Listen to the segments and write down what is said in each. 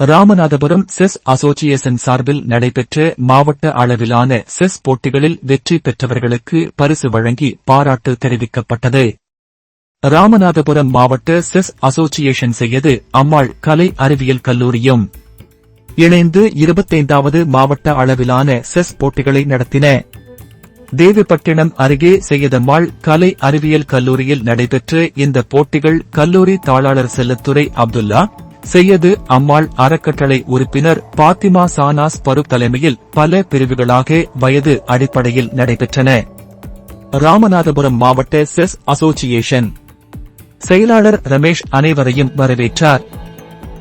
Ramanathapuram chess association சார்பில் நடைபெற்ற மாவட்ட அளவிலான செஸ் போட்டிகளில் வெற்றி பெற்றவர்களுக்கு பரிசு வழங்கி பாராட்டு தெரிவிக்கப்பட்டது. ராமநாதபுரம் மாவட்ட செஸ் அசோசியேஷன் செய்யது அம்மாள் கலை அறிவியல் கல்லூரியும். இணைந்து இருபத்தைந்தாவது மாவட்ட அளவிலான செஸ் போட்டிகளை நடத்தின தேவிப்பட்டினம் அருகே செய்யதம்மாள் கலை அறிவியல் கல்லூரியில் நடைபெற்ற இந்த போட்டிகள் கல்லூரி தாளாளர் செல்லத்துறை அப்துல்லா செய்யது அம்மாள் அறக்கட்டளை உறுப்பினர் பாத்திமா சானாஸ் பருப் தலைமையில் பல பிரிவுகளாக வயது அடிப்படையில் நடைபெற்றன. ராமநாதபுரம் மாவட்ட செஸ் அசோசியேஷன். செயலாளர் ரமேஷ் அனைவரையும் வரவேற்றார்.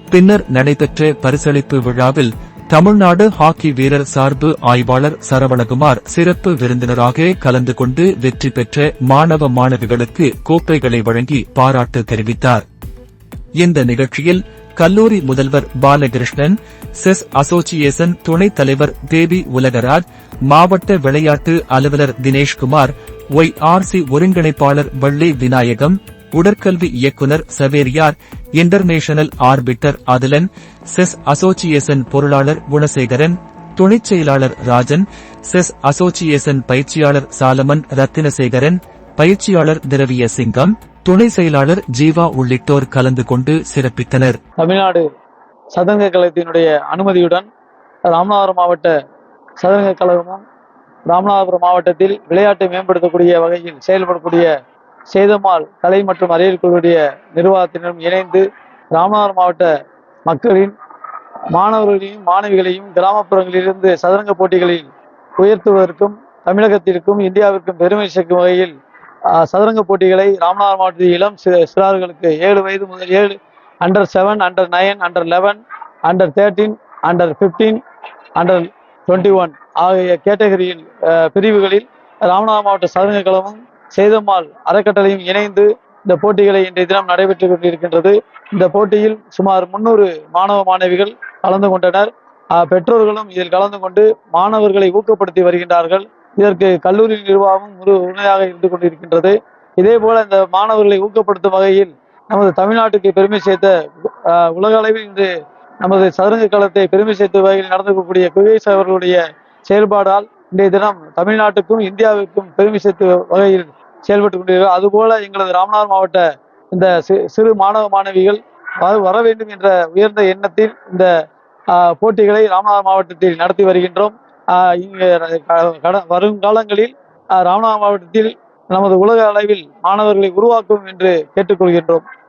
பின்னர் நடைபெற்ற பரிசளிப்பு விழாவில் தமிழ்நாடு ஹாக்கி வீரர் சார்பு ஆய்வாளர் சரவணகுமார் சிறப்பு விருந்தினராக கலந்து கொண்டு வெற்றி பெற்ற மாணவ மாணவிகளுக்கு கோப்பைகளை வழங்கி பாராட்டு தெரிவித்தார். இந்த நிகழ்ச்சியில் கல்லூரி முதல்வர் பாலகிருஷ்ணன் செஸ் அசோசியேஷன் துணைத் தலைவர் தேவி உலகராஜ் மாவட்ட விளையாட்டு அலுவலர் தினேஷ்குமார் ஒய் ஆர் சி ஒருங்கிணைப்பாளர் வள்ளி விநாயகம் உடற்கல்வி இயக்குனர் Saveriyar international arbiter Athulan chess association பொருளாளர் குணசேகரன் துணைச் செயலாளர் ராஜன் செஸ் அசோசியேஷன் பயிற்சியாளர் சாலமன் ரத்தினசேகரன் பயிற்சியாளர் திரவிய சிங்கம் துணை செயலாளர் ஜீவா உள்ளிட்டோர் கலந்து கொண்டு சிறப்பித்தனர். தமிழ்நாடு சதுரங்க கழகத்தினுடைய அனுமதியுடன் ராமநாதபுரம் மாவட்ட சதுரங்க கழகமும் ராமநாதபுரம் மாவட்டத்தில் விளையாட்டை மேம்படுத்தக்கூடிய வகையில் செயல்படக்கூடிய சேதமால் கலை மற்றும் அறிவியல் குழுவுடைய நிர்வாகத்தினரும் இணைந்து ராமநாதபுரம் மாவட்ட மக்களின் மாணவர்களையும் மாணவிகளையும் கிராமப்புறங்களிலிருந்து சதுரங்க போட்டிகளில் உயர்த்துவதற்கும் தமிழகத்திற்கும் இந்தியாவிற்கும் பெருமை சேர்க்கும் வகையில் சதுரங்க போட்டிகளை ராமநாதர் மாவட்டத்தில் இளம் சிறார்களுக்கு ஏழு வயது முதல் ஏழு under seven under nine under eleven under thirteen under fifteen under twenty one ஆகிய கேட்டகரியில் பிரிவுகளில் ராமநாதர் மாவட்ட சதுரங்க கழகமும் சேதம்மாள் அறக்கட்டளையும் இணைந்து இந்த போட்டிகளை இன்றைய தினம் நடைபெற்று கொண்டிருக்கின்றது. இந்த போட்டியில் சுமார் முன்னூறு மாணவ மாணவிகள் கலந்து கொண்டனர். பெற்றோர்களும் இதில் கலந்து கொண்டு மாணவர்களை ஊக்கப்படுத்தி வருகின்றார்கள். இதற்கு கல்லூரி நிர்வாகமும் ஒரு உண்மையாக இருந்து கொண்டிருக்கின்றது. இதே போல இந்த மாணவர்களை ஊக்கப்படுத்தும் வகையில் நமது தமிழ்நாட்டுக்கு பெருமை சேர்த்த உலக அளவில் இன்று நமது சதுரங்க களத்தை பெருமை சேர்த்த வகையில் நடந்துக்கூடிய குகேஷ் அவர்களுடைய செயல்பாடால் இன்றைய தினம் தமிழ்நாட்டுக்கும் இந்தியாவிற்கும் பெருமை சேர்த்த வகையில் செயல்பட்டு கொண்டிருக்கிறார். அதுபோல எங்களது ராமநாதர் மாவட்ட இந்த சிறு மாணவ மாணவிகள் வர- வேண்டும் என்ற உயர்ந்த எண்ணத்தில் இந்த ஆஹ், போட்டிகளை ராமநாதர் மாவட்டத்தில் நடத்தி வருகின்றோம். இங்கு க- வரும் காலங்களில் ஆஹ், ராமநாதபுரம் மாவட்டத்தில் நமது உலக அளவில் மாணவர்களை உருவாக்கும் என்று கேட்டுக்கொள்கின்றோம்.